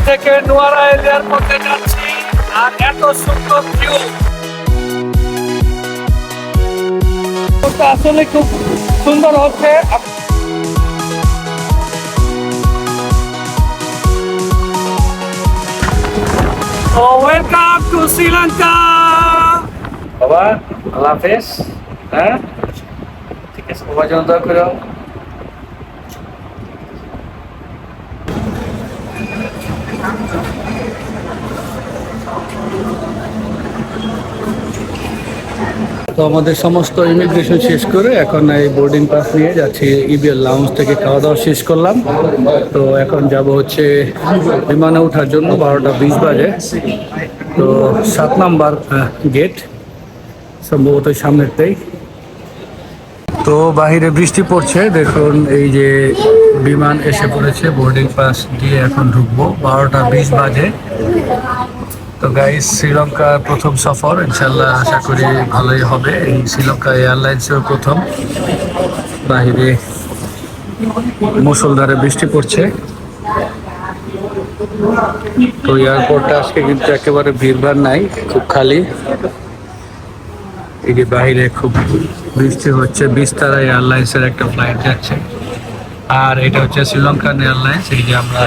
Candy থেকে নোয়ারা এরিয়ার মধ্যে যাচ্ছি আর এত সুন্দর ভিউ আসলে খুব সুন্দর হচ্ছে। ওয়েলকাম টু শ্রীলঙ্কা বাবা আল্লাহ হাফেজ হ্যাঁ? ঠিক আছে বাবা জন্য দয়া করো তো আমাদের সমস্ত ইমিগ্রেশন শেষ করে এখন এই বোর্ডিং পাস নিয়ে যাচ্ছি ইবিএল লাউঞ্জ থেকে খাওয়া দাওয়া শেষ করলাম। তো এখন যাব হচ্ছে বিমানে ওঠার জন্য, বারোটা বিশ বাজে। তো সাত নাম্বার গেট সম্ভবত সামনেরটাই। তো বাহিরে বৃষ্টি পড়ছে, দেখুন এই যে বিমান এসে পড়েছে বোর্ডিং পাস দিয়ে এখন ঢুকবো, বারোটা বিশ বাজে। তো গাইস শ্রীলঙ্কার প্রথম সফর ইনশাল্লাহ আশা করি ভালোই হবে। এই শ্রীলঙ্কা এয়ারলাইন্সের প্রথম। বাহিরে মুসলধারে বৃষ্টি পড়ছে। তো এয়ারপোর্টটা আজকে কিন্তু একেবারে ভিড়ভাড় নাই, খুব খালি। এই যে বাহিরে খুব বৃষ্টি হচ্ছে, বিস্তারা এয়ারলাইন্সের একটা ফ্লাইট যাচ্ছে। আর এটা হচ্ছে শ্রীলঙ্কান এয়ারলাইন্স এই যে আমরা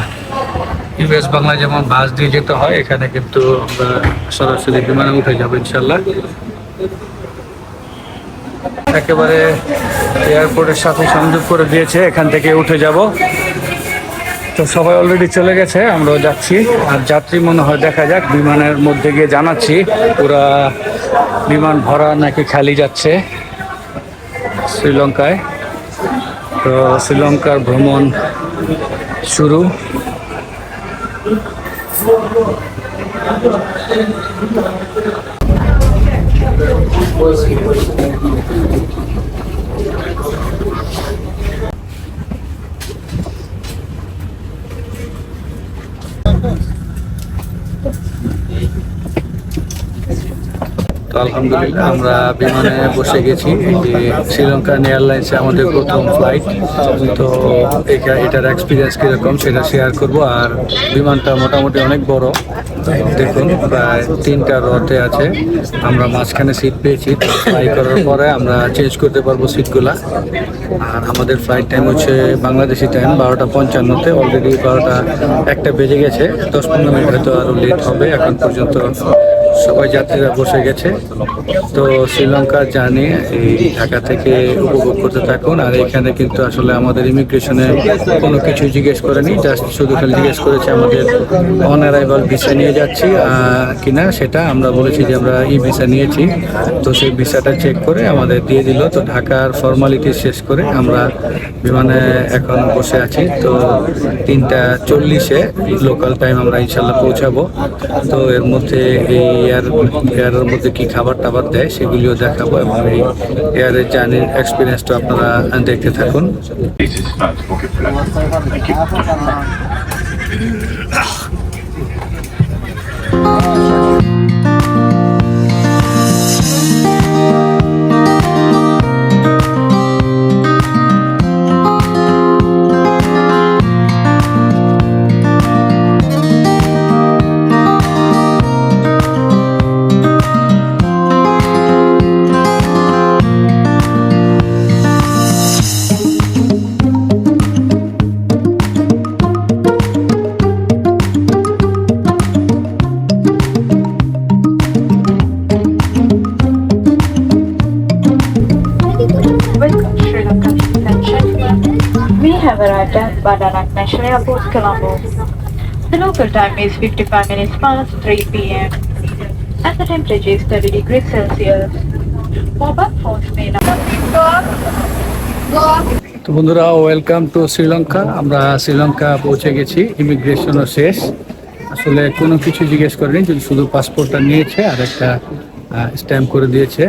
ইউএস বাংলা যেমন বাস দিয়ে যেতে হয়, এখানে কিন্তু আমরা সরাসরি বিমানে উঠে যাব ইনশাল্লাহ একেবারে এয়ারপোর্টের সাথে সংযোগ করে দিয়েছে, এখান থেকে উঠে যাব। তো সবাই অলরেডি চলে গেছে, আমরাও যাচ্ছি। আর যাত্রী মনে হয় দেখা যাক, বিমানের মধ্যে গিয়ে জানাচ্ছি, পুরা বিমান ভরা নাকি খালি যাচ্ছে শ্রীলঙ্কায়। তো শ্রীলঙ্কার ভ্রমণ শুরু। Thank you. আলহামদুলিল্লাহ, আমরা বিমানে বসে গেছি। যে শ্রীলঙ্কান এয়ারলাইন্সে আমাদের প্রথম ফ্লাইট। তো এটা, এটার এক্সপিরিয়েন্স কীরকম সেটা শেয়ার করব। আর বিমানটা মোটামুটি অনেক বড়। দেখুন, প্রায় তিনটা রথে আছে। আমরা মাঝখানে সিট পেয়েছি। ফ্লাই করার পরে আমরা চেঞ্জ করতে পারব সিটগুলা আর আমাদের ফ্লাইট টাইম হচ্ছে বাংলাদেশি টাইম বারোটা পঞ্চান্নতে। অলরেডি বারোটা একটা বেজে গেছে। দশ পনেরো মিনিট হয়তো আরও লেট হবে। এখন পর্যন্ত সবাই যাত্রীরা বসে গেছে। তো শ্রীলঙ্কা জার্নি এই ঢাকা থেকে উপভোগ করতে থাকুন। আর এখানে কিন্তু আসলে আমাদের ইমিগ্রেশনে কোনো কিছু জিজ্ঞেস করেনি, জাস্ট শুধু খালি জিজ্ঞেস করেছে আমাদের অন অ্যারাইভাল ভিসা নিয়ে যাচ্ছি কিনা সেটা আমরা বলেছি যে আমরা ই ভিসা নিয়েছি। তো সেই ভিসাটা চেক করে আমাদের দিয়ে দিল। তো ঢাকার ফর্মালিটি শেষ করে আমরা বিমানে এখন বসে আছি। তো তিনটা চল্লিশে লোকাল টাইম আমরা ইনশাল্লাহ পৌঁছাবো। তো এর মধ্যে এই এয়ার, এয়ারের মধ্যে কি খাবার টাবার দেয় সেগুলিও দেখাবো এবং এই এয়ারের জার্নির এক্সপিরিয়েন্সটা আপনারা দেখতে থাকুন. At National Airport, Colombo. The local time is 55 minutes past 3 p.m. and the temperature is 30 degrees Celsius. Mobile phones may not তো বন্ধুরা ওয়েলকাম টু শ্রীলঙ্কা আমরা শ্রীলঙ্কা পৌঁছে গেছি ইমিগ্রেশনও শেষ আসলে কোনো কিছু জিজ্ঞেস করেনি যদি শুধু পাসপোর্টটা নিয়েছে আর একটা স্ট্যাম্প করে দিয়েছে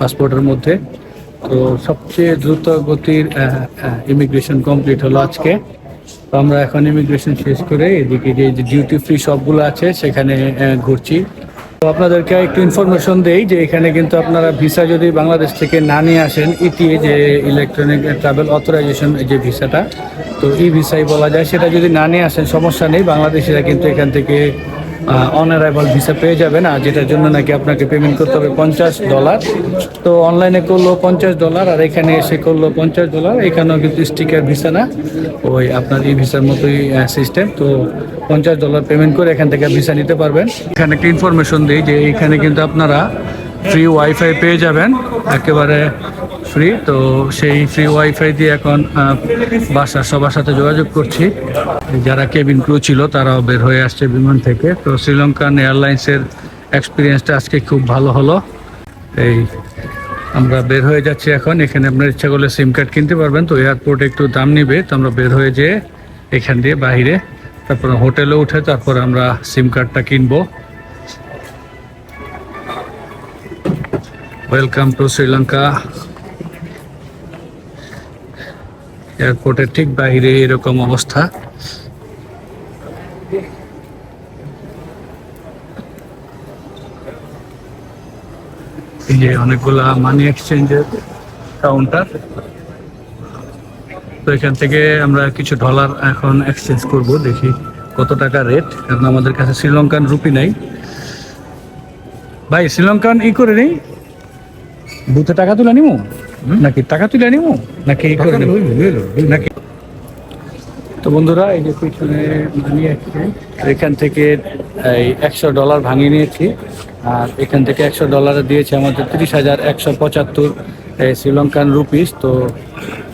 পাসপোর্টের মধ্যে তো সবচেয়ে দ্রুত গতির ইমিগ্রেশন কমপ্লিট হলো আজকে। তো আমরা এখন ইমিগ্রেশন শেষ করে এদিকে যে ডিউটি ফ্রি শপগুলো আছে, সেখানে ঘুরছি। তো আপনাদেরকে একটু ইনফরমেশন দেই যে এখানে কিন্তু আপনারা ভিসা যদি বাংলাদেশ থেকে না নিয়ে আসেন ইটিএ যে ইলেকট্রনিক ট্রাভেল অথরাইজেশন যে ভিসাটা তো ই ভিসাই বলা যায়। সেটা যদি না নিয়ে আসেন, সমস্যা নেই। বাংলাদেশিরা কিন্তু এখান থেকে অন অ্যারাইভাল ভিসা পেয়ে যাবেন আর যেটার জন্য নাকি আপনাকে পেমেন্ট করতে হবে পঞ্চাশ ডলার তো অনলাইনে করল পঞ্চাশ ডলার আর এখানে এসে করল পঞ্চাশ ডলার এখানেও কিন্তু স্টিকার ভিসা না। ওই আপনার ই ভিসার মতোই সিস্টেম তো পঞ্চাশ ডলার পেমেন্ট করে এখান থেকে ভিসা নিতে পারবেন। এখানে একটা ইনফরমেশন দিই যে এখানে কিন্তু আপনারা ফ্রি ওয়াইফাই পেয়ে যাবেন, একেবারে ফ্রি তো সেই ফ্রি ওয়াইফাই দিয়ে এখন বাসার সবার সাথে যোগাযোগ করছি। যারা কেবিন ক্রু ছিল, তারাও বের হয়ে আসছে বিমান থেকে। তো শ্রীলঙ্কান এয়ারলাইন্সের এক্সপিরিয়েন্সটা আজকে খুব ভালো হলো। এই, আমরা বের হয়ে যাচ্ছি এখন। এখানে আপনার ইচ্ছা করলে সিম কার্ড কিনতে পারবেন। তো এয়ারপোর্টে একটু দাম নিবে, তো আমরা বের হয়ে যেয়ে এখান দিয়ে বাইরে তারপর হোটেলে উঠে, তারপর আমরা সিম কার্ডটা কিনবো। ওয়েলকাম টু শ্রীলঙ্কা এয়ারপোর্টের ঠিক বাইরে এরকম অবস্থা। এই যে অনেকগুলা মানি এক্সচেঞ্জের কাউন্টার তো এখান থেকে আমরা কিছু ডলার এখন এক্সচেঞ্জ করব, দেখি কত টাকা রেট কারণ আমাদের কাছে শ্রীলঙ্কান রুপি নাই। ভাই শ্রীলঙ্কান ই করে নেই? বুথে টাকা তুলে নিমু? নাকি টাকা তুলে নিমু? নাকি করে নাকি তো বন্ধুরা এই যে পিছনে মানি এক্সচেঞ্জ এখান থেকে এই একশো ডলার ভাঙিয়ে নিয়েছি। আর এখান থেকে একশো ডলারে দিয়েছে আমাদের তিরিশ হাজার একশো পঁচাত্তর শ্রীলঙ্কান রুপিস। তো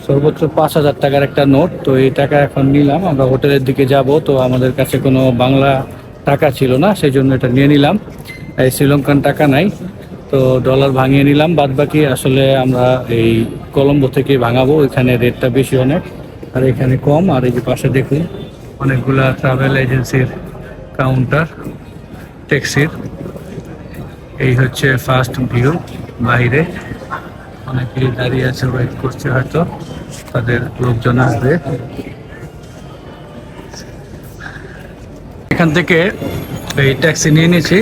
সর্বোচ্চ পাঁচ হাজার টাকার একটা নোট। তো এই টাকা এখন নিলাম। আমরা হোটেলের দিকে যাব। তো আমাদের কাছে কোনো বাংলা টাকা ছিল না সেই জন্য এটা নিয়ে নিলাম। এই শ্রীলঙ্কান টাকা নাই। তো ডলার ভাঙিয়ে নিলাম বাদ বাকি আসলে আমরা এই কলম্বো থেকে ভাঙাবো এখানে রেটটা বেশি অনেক, আর এখানে কম, আর এই যে পাশে দেখুন, অনেকগুলা ট্রাভেল এজেন্সির কাউন্টার ট্যাক্সির এই হচ্ছে ফার্স্ট ভিউ বাইরে। অনেকেই দাঁড়িয়ে আছে ওয়েট করছে হয়তো, তাদের লোকজন আসবে। এখান থেকে এই ট্যাক্সি নিয়ে নিয়েছি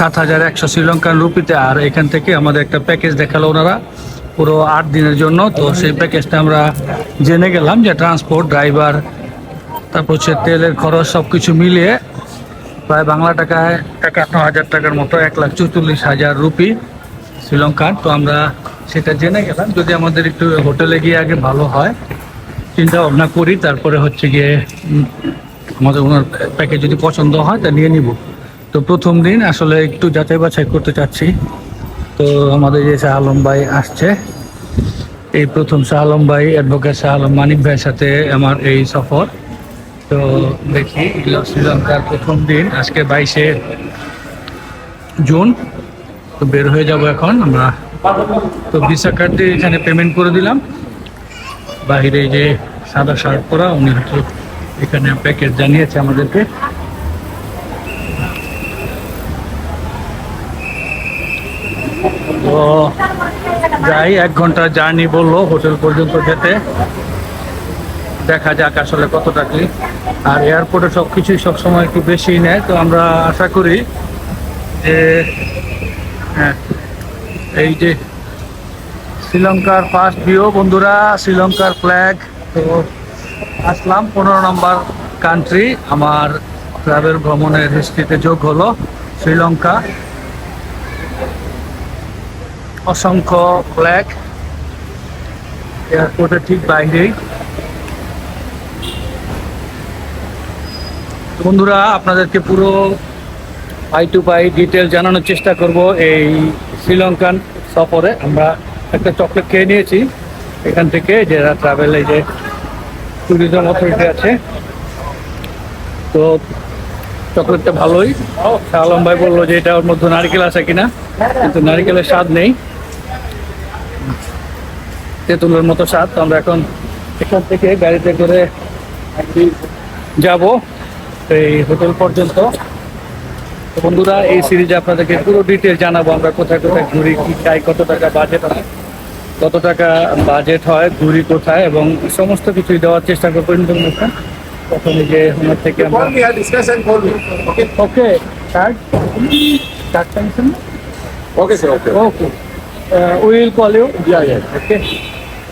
সাত হাজার একশো শ্রীলঙ্কান রুপিতে। আর এখান থেকে আমাদের একটা প্যাকেজ দেখাল ওনারা। পুরো আট দিনের জন্য। তো সেই প্যাকেজটা আমরা জেনে গেলাম যে ট্রান্সপোর্ট ড্রাইভার তারপর হচ্ছে তেলের খরচ সব কিছু মিলিয়ে প্রায় বাংলা টাকায় একান্ন হাজার টাকার মতো এক লাখ চৌচল্লিশ হাজার রুপি শ্রীলঙ্কার। তো আমরা সেটা জেনে গেলাম। যদি আমাদের একটু হোটেলে গিয়ে আগে ভালো হয়, চিন্তা ভাবনা করি, তারপরে হচ্ছে গিয়ে আমাদের ওনার প্যাকেজ যদি পছন্দ হয়, তা নিয়ে নিব। তো প্রথম দিন আসলে একটু যাচাই বাছাই করতে চাচ্ছি। তো আমাদের যে শাহ আলম ভাই আসছে, এই প্রথম শাহ আলম ভাই অ্যাডভোকেট শাহ আলম মানিক ভাইয়ের সাথে আমার এই সফর। তো দেখি শ্রীলঙ্কার প্রথম দিন, আজকে বাইশে জুন। তো বের হয়ে যাব এখন আমরা। তো ভিসা কার্ড দিয়ে এখানে পেমেন্ট করে দিলাম। বাহিরে যে সাদা শার্ট পরা, উনি হয়তো এখানে প্যাকেজ জানিয়েছে আমাদেরকে। যাই, এক ঘণ্টা জার্নি বলল, হোটেল পর্যন্ত যেতে। দেখা যাক আসলে কতটা কি। আর এয়ারপোর্টে সব কিছুই সবসময় একটু বেশি নেয়, তো আমরা আশা করি যে হ্যাঁ এই যে শ্রীলঙ্কার ফার্স্ট ভিউ বন্ধুরা, শ্রীলঙ্কার ফ্ল্যাগ তো আসলাম পনেরো নম্বর কান্ট্রি আমার ট্রাভেল ভ্রমণের হিস্ট্রিতে যোগ হলো শ্রীলঙ্কা। অসংখ্য ফ্ল্যাগ এয়ারপোর্টের ঠিক বাইরেই। বন্ধুরা, আপনাদেরকে পুরো পাই টু পাই ডিটেল জানানোর চেষ্টা করব এই শ্রীলঙ্কান সফরে। আমরা একটা চকলেট খেয়ে নিয়েছি। এখান থেকে যারা ট্রাভেল এই যে ট্যুরিজম অথরিটি আছে। তো চকলেটটা ভালোই। আলম ভাই বলল যে এটা ওর মধ্যে নারকেল আছে কিনা, কিন্তু নারকেলের স্বাদ নেই। তেঁতুলের মতো স্বাদ। তো আমরা এখন এখান থেকে গাড়িতে করে যাব এই হোটেল পর্যন্ত। তো বন্ধুরা এই সিরিজে আপনাদেরকে পুরো ডিটেল জানাব আমরা কোথায় কোথায় ঘুরি কি খাই কত টাকা বাজেট হয় কত টাকা বাজেট হয় ঘুরি কোথায় এবং সমস্ত কিছুই দেওয়ার চেষ্টা করব ইনফরমেশন। প্রথমে যে ওনার থেকে আমরা. ওকে কার্ড না Okay, sir. Okay will call you okay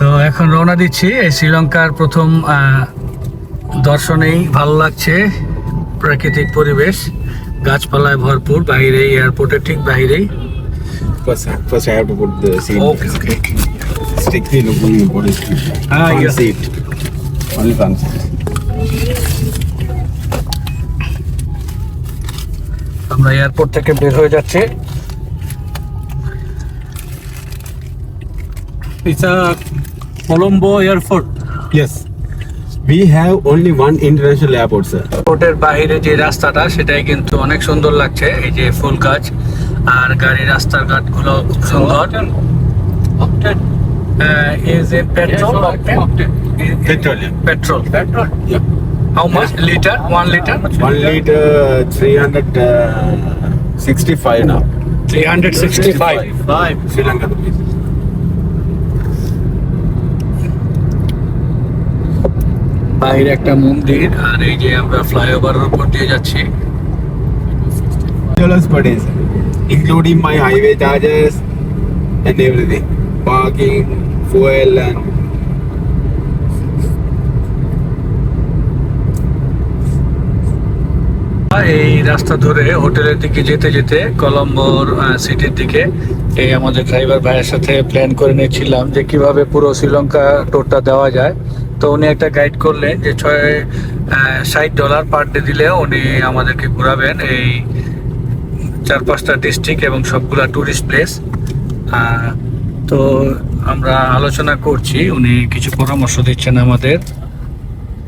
তো এখন রওনা দিচ্ছি এই শ্রীলঙ্কার প্রথম দর্শনেই ভালো লাগছে প্রাকৃতিক পরিবেশ গাছপালায় ভরপুর বাইরে এয়ারপোর্টের ঠিক বাইরেই First, first I have to put the seat. Okay okay Strictly looking for the seat. Ah, Front yeah. seat. Only front seat. আমরা এয়ারপোর্ট থেকে বের হয়ে যাচ্ছি a Colombo airport. Yes. We have only one international airport, sir. এয়ারপোর্টের বাইরে যে রাস্তাটা সেটাই কিন্তু অনেক সুন্দর লাগছে এই যে ফুল গাছ আর গাড়ি রাস্তার ঘাটগুলো খুব সুন্দর is a petrol Petrol, yeah. Petrol petrol Yeah. How much litre one litre One liter, 365 now. Three hundred sixty five Five. Sri Lanka rupees. বাইরে একটা মন্দির আর এই যে আমরা ফ্লাইওভারের উপর দিয়ে যাচ্ছি dollars per day, sir. including my highway charges and everything, parking, fuel, and এই রাস্তা ধরে হোটেলের দিকে যেতে যেতে কলম্বোর সিটির দিকে এই আমাদের ড্রাইভার ভাইয়ের সাথে প্ল্যান করে নিয়েছিলাম যে কীভাবে পুরো শ্রীলঙ্কা টোরটা দেওয়া যায় তো উনি একটা গাইড করলেন যে ছয় ষাট ডলার পার ডে দিলে উনি আমাদেরকে ঘোরাবেন এই চার পাঁচটা ডিস্ট্রিক্ট এবং সবগুলা টুরিস্ট প্লেস তো আমরা আলোচনা করছি উনি কিছু পরামর্শ দিচ্ছেন আমাদের।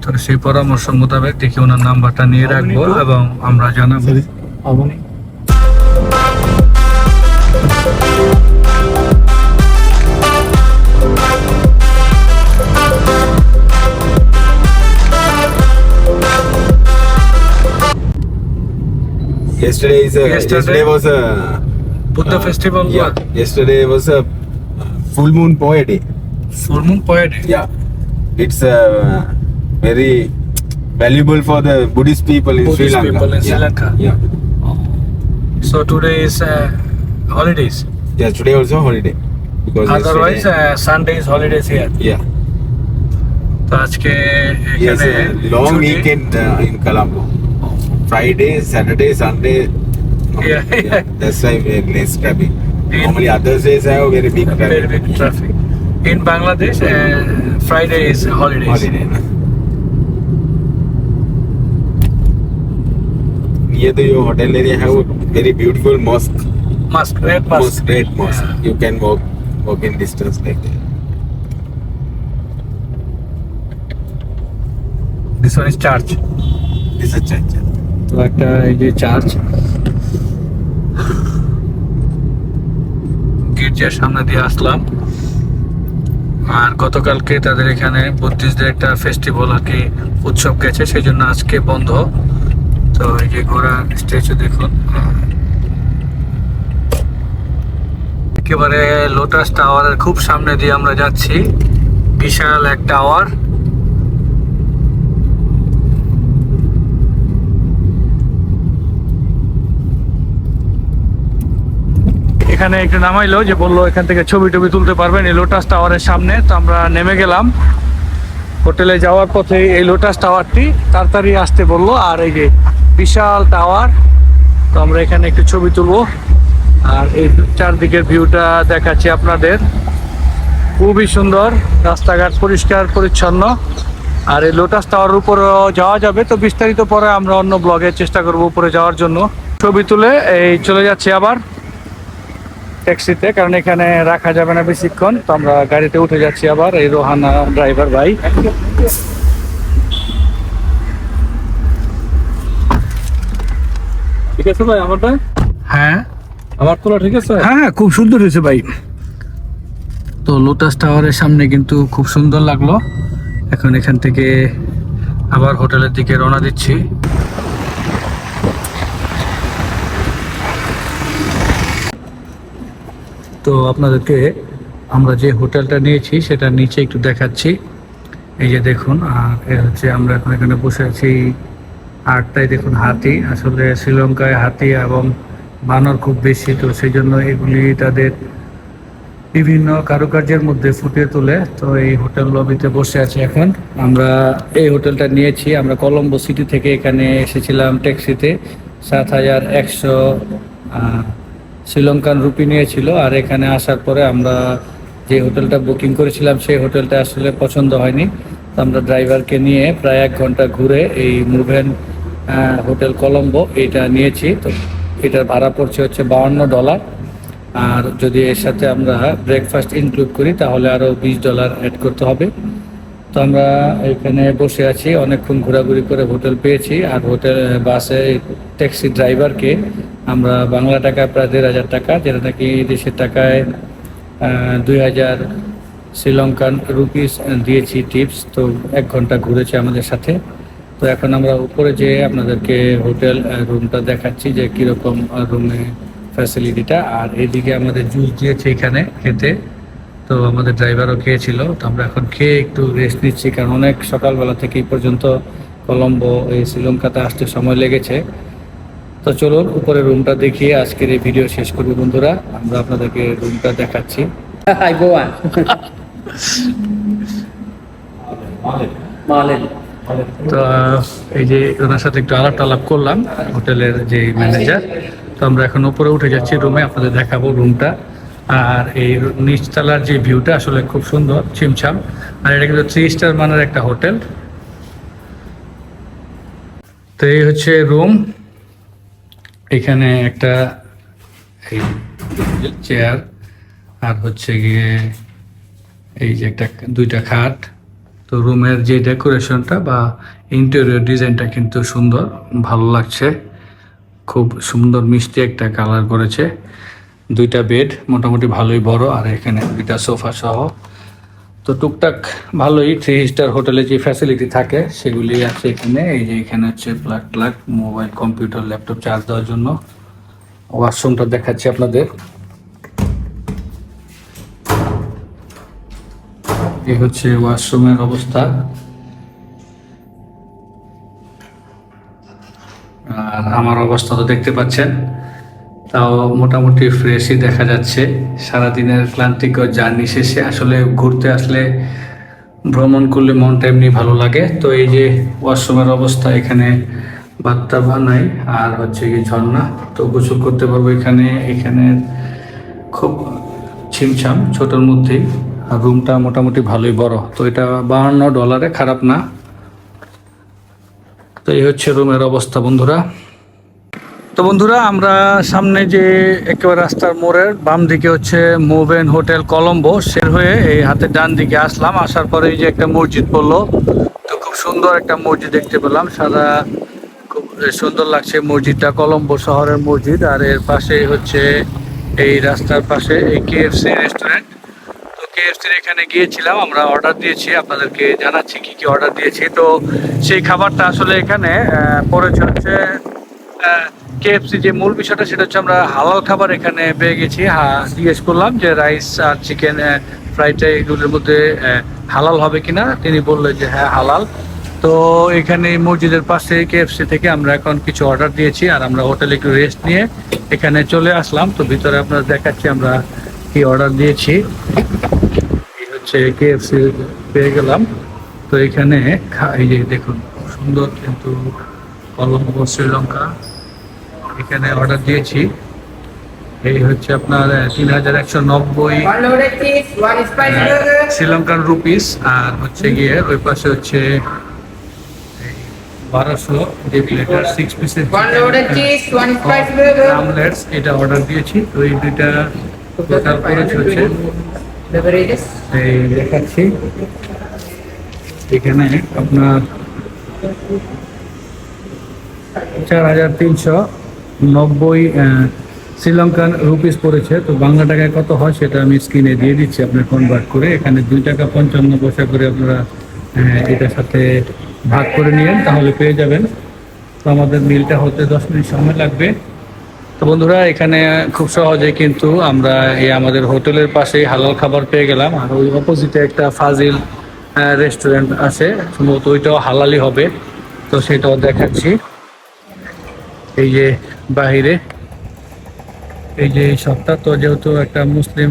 তো সেই পরামর্শ মোতাবেক দেখি ওনার নাম্বারটা নিয়ে রাখব এবং আমরা জানাব। yesterday is a, Yesterday? yesterday, was a Buddha uh, festival yeah yesterday was a full moon poet day full moon পয়েড yeah it's uh, very valuable for the Buddhist people in Sri Buddhist Lanka people in Sri yeah. Lanka. yeah so today is holidays yeah today also holiday because otherwise yesterday, Sunday is holidays here yeah তো আজকে yes এখানে a long ছুটি। weekend uh, in Colombo Friday Saturday Sunday Yeah. that's why we're less traffic In- normally other days have very big traffic very big traffic. In Bangladesh, uh, Friday is holidays. holiday near to your hotel area have a very beautiful mosque Mosque, red mosque. mosque great mosque you can walk walk in distance like that This one is church. this is church তো একটা এই যে church গির্জার সামনে দিয়ে আসলাম। আর গতকালকে তাদের এখানে বুদ্ধিস্টদের একটা ফেস্টিভ্যাল আর কি উৎসব গেছে সেই জন্য আজকে বন্ধ। তো এই যে ঘোড়ার স্ট্যাচু দেখুন। একেবারে লোটাস টাওয়ারের খুব সামনে দিয়ে আমরা যাচ্ছি। বিশাল এক টাওয়ার এখানে একটু নামাইলো যে বলল এখান থেকে ছবি টবি তুলতে পারবেন এই লোটাস টাওয়ারের সামনে। তো আমরা নেমে গেলাম। হোটেলে যাওয়ার পথে এই লোটাস টাওয়ারটি তাড়াতাড়ি আসতে বলল আর এই যে বিশাল টাওয়ার, তো আমরা এখানে একটু ছবি তুলবো। আর এই চারদিকের ভিউটা দেখাচ্ছি আপনাদের। খুবই সুন্দর, রাস্তাঘাট পরিষ্কার, পরিচ্ছন্ন। আর এই লোটাস টাওয়ার উপরেও যাওয়া যাবে। তো বিস্তারিত পরে আমরা অন্য ব্লগে চেষ্টা করব উপরে যাওয়ার জন্য। ছবি তুলে এই চলে যাচ্ছে আবার। ট্যাক্সিতে কারণ এখানে রাখা যাবে না বেশিক্ষণ। তো আমরা গাড়িতে উঠে যাচ্ছি আবার এই রোহানা ড্রাইভার ভাই। ঠিক আছে ভাই আমারটা হ্যাঁ। আমার তোলা ঠিক আছে? হ্যাঁ হ্যাঁ খুব সুন্দর হয়েছে ভাই। তো লোটাস টাওয়ারের সামনে কিন্তু খুব সুন্দর লাগল। এখন এখান থেকে আবার হোটেলের দিকে রওনা দিচ্ছি। তো আপনাদেরকে আমরা যে হোটেলটা নিয়েছি, সেটা নিচে একটু দেখাচ্ছি। এই যে দেখুন, আর এ হচ্ছে আমরা এখন এখানে বসে আছি আটটায়, দেখুন, হাতি। আসলে শ্রীলঙ্কায় হাতি এবং বানর খুব বেশি, তো সেই জন্য এগুলি তাদের বিভিন্ন কারুকার্যের মধ্যে ফুটিয়ে তোলে। তো এই হোটেল লবিতে বসে আছি এখন। আমরা এই হোটেলটা নিয়েছি। আমরা কলম্বো সিটি থেকে এখানে এসেছিলাম ট্যাক্সিতে সাত হাজার একশো শ্রীলঙ্কান রুপি নিয়েছিল আর এখানে আসার পরে আমরা যে হোটেলটা বুকিং করেছিলাম সেই হোটেলটা আসলে পছন্দ হয়নি। তো আমরা ড্রাইভারকে নিয়ে প্রায় এক ঘণ্টা ঘুরে এই মুভেন হোটেল কলম্বো এটা নিয়েছি। তো এটার ভাড়া পড়ছে হচ্ছে বাউন্ন ডলার। আর যদি এর সাথে আমরা ব্রেকফাস্ট ইনক্লুড করি, তাহলে আরও বিশ ডলার অ্যাড করতে হবে। তো আমরা এখানে বসে আছি, অনেকক্ষণ ঘোরাঘুরি করে হোটেল পেয়েছি। আর হোটেল, বাসে ট্যাক্সি ড্রাইভারকে আমরা বাংলা টাকা প্রায় দেড় হাজার টাকা, যেটা নাকি দেশের টাকায় দুই হাজার শ্রীলঙ্কান রুপিস দিয়েছি টিপস, তো এক ঘণ্টা ঘুরেছে আমাদের সাথে। তো এখন আমরা উপরে যেয়ে আপনাদেরকে হোটেল রুমটা দেখাচ্ছি যে কীরকম রুমে ফ্যাসিলিটিটা আর এদিকে আমাদের জুস দিয়েছে এখানে খেতে। তো আমাদের ড্রাইভারও খেয়েছিল। তো আমরা এখন খেয়ে একটু রেস্ট নিচ্ছি, কারণ অনেক সকালবেলা থেকে এই পর্যন্ত কলম্বো, এই শ্রীলঙ্কাতে আসতে সময় লেগেছে। তো চলুন উপরে রুমটা দেখিয়ে আজকের এই ভিডিও শেষ করব বন্ধুরা। আমরা আপনাদেরকে রুমটা দেখাচ্ছি। তো এই যে ওনার সাথে একটু আলাপ টালাপ করলাম হোটেলের যে ম্যানেজার তো আমরা এখন উপরে উঠে যাচ্ছি রুমে আপনাদের দেখাবো রুমটা আর এই নিচতলার যে ভিউটা আসলে খুব সুন্দর ছিমছাম। আর এটা কিন্তু থ্রি স্টার মানের একটা হোটেল। তো এই হচ্ছে রুম এখানে একটা চেয়ার আর হচ্ছে গিয়ে এই যে একটা দুইটা খাট। তো রুমের যে ডেকোরেশনটা বা ইন্টেরিয়র ডিজাইনটা কিন্তু সুন্দর, ভালো লাগছে। খুব সুন্দর, মিষ্টি একটা কালার করেছে। দুইটা বেড মোটামুটি ভালোই বড়। আর এখানে দুইটা সোফা সহ তো টুকটাক ভালোই থ্রি স্টার হোটেলে যে ফ্যাসিলিটি থাকে, সেগুলি আছে এখানে। এই যে এখানে হচ্ছে plug plug mobile computer laptop charge দেওয়ার জন্য। ওয়াশরুমটা দেখাচ্ছি আপনাদের। এই হচ্ছে ওয়াশরুমের অবস্থা। আর আমার অবস্থা তো দেখতে পাচ্ছেন। তাও মোটামুটি ফ্রেশই দেখা যাচ্ছে। সারাদিনের ক্লান্তিকর জার্নি শেষে আসলে ঘুরতে আসলে ভ্রমণ করলে মনটা এমনি ভালো লাগে। তো এই যে ওয়াশরুমের অবস্থা এখানে বাত্তা বানাই, আর হচ্ছে কি ঝর্ণা। তো গোসল করতে পারব এখানে। এখানে খুব ছিমছাম, ছোটোর মধ্যেই। আর রুমটা মোটামুটি ভালোই বড়। তো এটা বাহান্ন ডলারে খারাপ না। তো এই হচ্ছে রুমের অবস্থা বন্ধুরা। তো বন্ধুরা, আমরা সামনে যে একেবারে রাস্তার মোড়ের বাম দিকে হচ্ছে মুভেন হোটেল কলম্বো, সের হয়ে এই হাতে ডান দিকে আসলাম। আসার পরে যে একটা মসজিদ পড়ল, তো খুব সুন্দর একটা মসজিদ দেখতে পেলাম। সাদা খুব সুন্দর লাগছে মসজিদটা, কলম্বো শহরের মসজিদ। আর এর পাশে হচ্ছে এই রাস্তার পাশে এই কেএফসি রেস্টুরেন্ট। তো কেএফসির এখানে গিয়েছিলাম, আমরা অর্ডার দিয়েছি, আপনাদেরকে জানাচ্ছি কি কি অর্ডার দিয়েছি। তো সেই খাবারটা আসলে এখানে পড়েছে হচ্ছে কেএফসি যে মূল বিষয়টা সেটা হচ্ছে আমরা হালাল খাবার এখানে পেয়ে গেছি। জিজ্ঞেস করলাম যে রাইস আর চিকেন ফ্রাইড এগুলোর মধ্যে হালাল হবে কিনা? তিনি বললেন যে হ্যাঁ হালাল। তো এখানে মসজিদের পাশে কেএফসি থেকে আমরা এখন কিছু অর্ডার দিয়েছি আর আমরা হোটেলে একটু রেস্ট নিয়ে এখানে চলে আসলাম। তো ভিতরে আপনারা দেখাচ্ছি আমরা কি অর্ডার দিয়েছি। হচ্ছে কেএফসি পেয়ে গেলাম। তো এখানে এই যে দেখুন সুন্দর কিন্তু কলম্বো শ্রীলঙ্কা। এখানে অর্ডার দিয়েছি এই হচ্ছে আপনার তিন হাজার একশো নব্বই burger. শ্রীলঙ্কান রুপিস আর হচ্ছে গিয়ে ওই পাশে হচ্ছে বারোশো যে প্লেটার সিক্স পিসের. আমলেটস এটা অর্ডার দিয়েছি তো এই দুইটা টোটাল করেছে হচ্ছে এই দেখাচ্ছি এখানে আপনার চার হাজার তিনশো নব্বই শ্রীলঙ্কান রুপিস পড়েছে, তো বাংলা টাকায় কত হয় সেটা আমি স্ক্রিনে দিয়ে দিচ্ছি আপনার কনভার্ট করে। এখানে দুই টাকা পঞ্চান্ন পয়সা করে আপনারা এটার সাথে ভাগ করে নিয়েন, তাহলে পেয়ে যাবেন। তো আমাদের মিলটা হতে দশ মিনিট সময় লাগবে। তো বন্ধুরা, এখানে খুব সহজে কিন্তু আমরা এই আমাদের হোটেলের পাশেই হালাল খাবার পেয়ে গেলাম। আর ওই অপোজিটে একটা ফাজিল রেস্টুরেন্ট আছে, সম্ভবত ওইটাও হালালি হবে। তো সেটাও দেখাচ্ছি। এই যে বাহিরে। এই যে এই সপ্তাহ তো যেহেতু একটা মুসলিম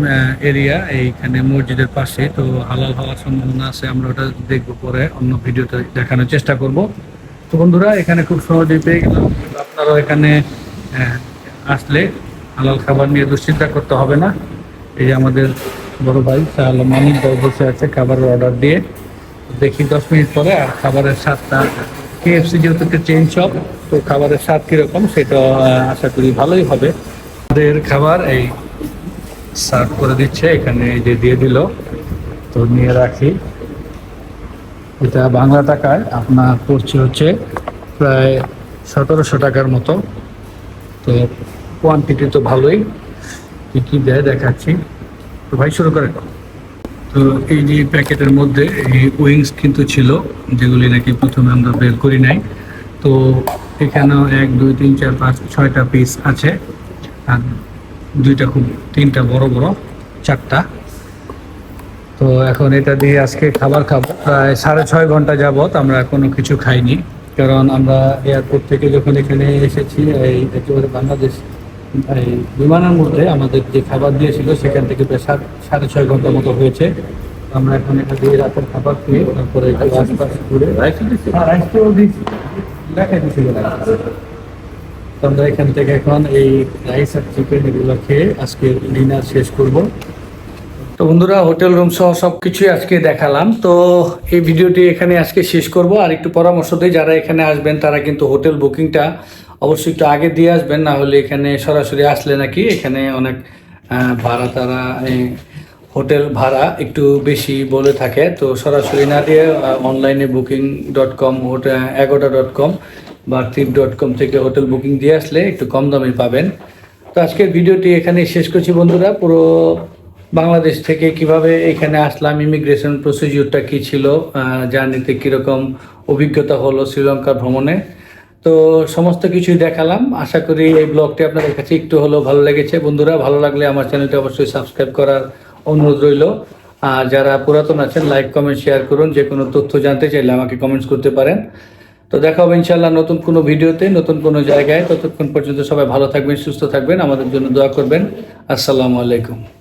এরিয়া, এইখানে মসজিদের পাশে, তো হালাল হওয়ার সম্ভাবনা আছে, আমরা ওটা দেখব পরে অন্য ভিডিওতে দেখানোর চেষ্টা করব। তো বন্ধুরা, এখানে খুব সহজেই পেয়ে গেলাম। আপনারাও এখানে আসলে হালাল খাবার নিয়ে দুশ্চিন্তা করতে হবে না। এই যে আমাদের বড় ভাই আলম মানিক বসে আছে খাবারের অর্ডার দিয়ে। দেখি দশ মিনিট পরে আর খাবারের স্বাদটা কেএফসি যেহেতু একটা চেঞ্জ শপ তো খাবারের স্বাদ কীরকম সেটা আশা করি ভালোই হবে। আমাদের খাবার এই সার্ভ করে দিচ্ছে, এখানে যে দিয়ে দিল। তো নিয়ে রাখি। এটা বাংলা টাকায়, আপনার পড়ছে হচ্ছে প্রায় সতেরোশো টাকার মতো। তো কোয়ান্টিটি তো ভালোই। কি কি দেয় দেখাচ্ছি। তো ভাই শুরু করেন। তো এই যে প্যাকেটের মধ্যে এই উইংস কিন্তু ছিল, যেগুলি নাকি প্রথমে আমরা বের করি নাই। তো এখানেও এক, দুই, তিন, চার, পাঁচ, ছয়টা পিস আছে। আর দুইটা খুব, তিনটা বড় বড়, চারটা। তো এখন এটা দিয়ে আজকে খাবার খাব। প্রায় সাড়ে ছয় ঘণ্টা যাবৎ আমরা কোনো কিছু খাইনি। কারণ আমরা এয়ারপোর্ট থেকে যখন এখানে এসেছি, এই একেবারে বাংলাদেশ বিমানের মধ্যে আমাদের যে খাবার দিয়েছিল, সেখান থেকে প্রায় সাত, সাড়ে ছয় ঘণ্টা মতো হয়েছে। আমরা এখন এটা দিয়ে রাতের খাবার খেয়ে তারপরে দিয়েছিল আমরা এখান থেকে এখন এই রাইস আর চিকেন এগুলো খেয়ে আজকে ডিনার শেষ করব। তো বন্ধুরা হোটেল রুম সহ সব কিছুই আজকে দেখালাম। তো এই ভিডিওটি এখানে আজকে শেষ করব। আর একটু পরামর্শ দিই, যারা এখানে আসবেন, তারা কিন্তু হোটেল বুকিংটা অবশ্যই একটু আগে দিয়ে আসবেন, না হলে এখানে সরাসরি আসলে নাকি এখানে অনেক ভাড়া তারা হোটেল ভাড়া একটু বেশি বলে থাকে। তো সরাসরি না দিয়ে অনলাইনে booking dot com Agoda dot com বা ট্রিপ ডট কম থেকে হোটেল বুকিং দিয়ে আসলে একটু কম দামে পাবেন। তো আজকের ভিডিওটি এখানে শেষ করছি বন্ধুরা। পুরো বাংলাদেশ থেকে কীভাবে এখানে আসলাম ইমিগ্রেশন প্রসিডিউরটা কী ছিল জার্নিতে কীরকম অভিজ্ঞতা হলো শ্রীলঙ্কা ভ্রমণে তো সমস্ত কিছুই দেখালাম। আশা করি এই ব্লগটি আপনাদের কাছে একটু হলেও ভালো লেগেছে। বন্ধুরা, ভালো লাগলে আমার চ্যানেলটি অবশ্যই সাবস্ক্রাইব করার অনুরোধ রইল। আর যারা পুরাতন আছেন লাইক কমেন্ট শেয়ার করুন। যে কোনো তথ্য জানতে চাইলে আমাকে কমেন্টস করতে পারেন। তো দেখা হবে ইনশাল্লাহ নতুন কোনো ভিডিওতে, নতুন কোনো জায়গায়। ততক্ষণ পর্যন্ত সবাই ভালো থাকবেন, সুস্থ থাকবেন। আমাদের জন্য দোয়া করবেন। আসসালামু আলাইকুম।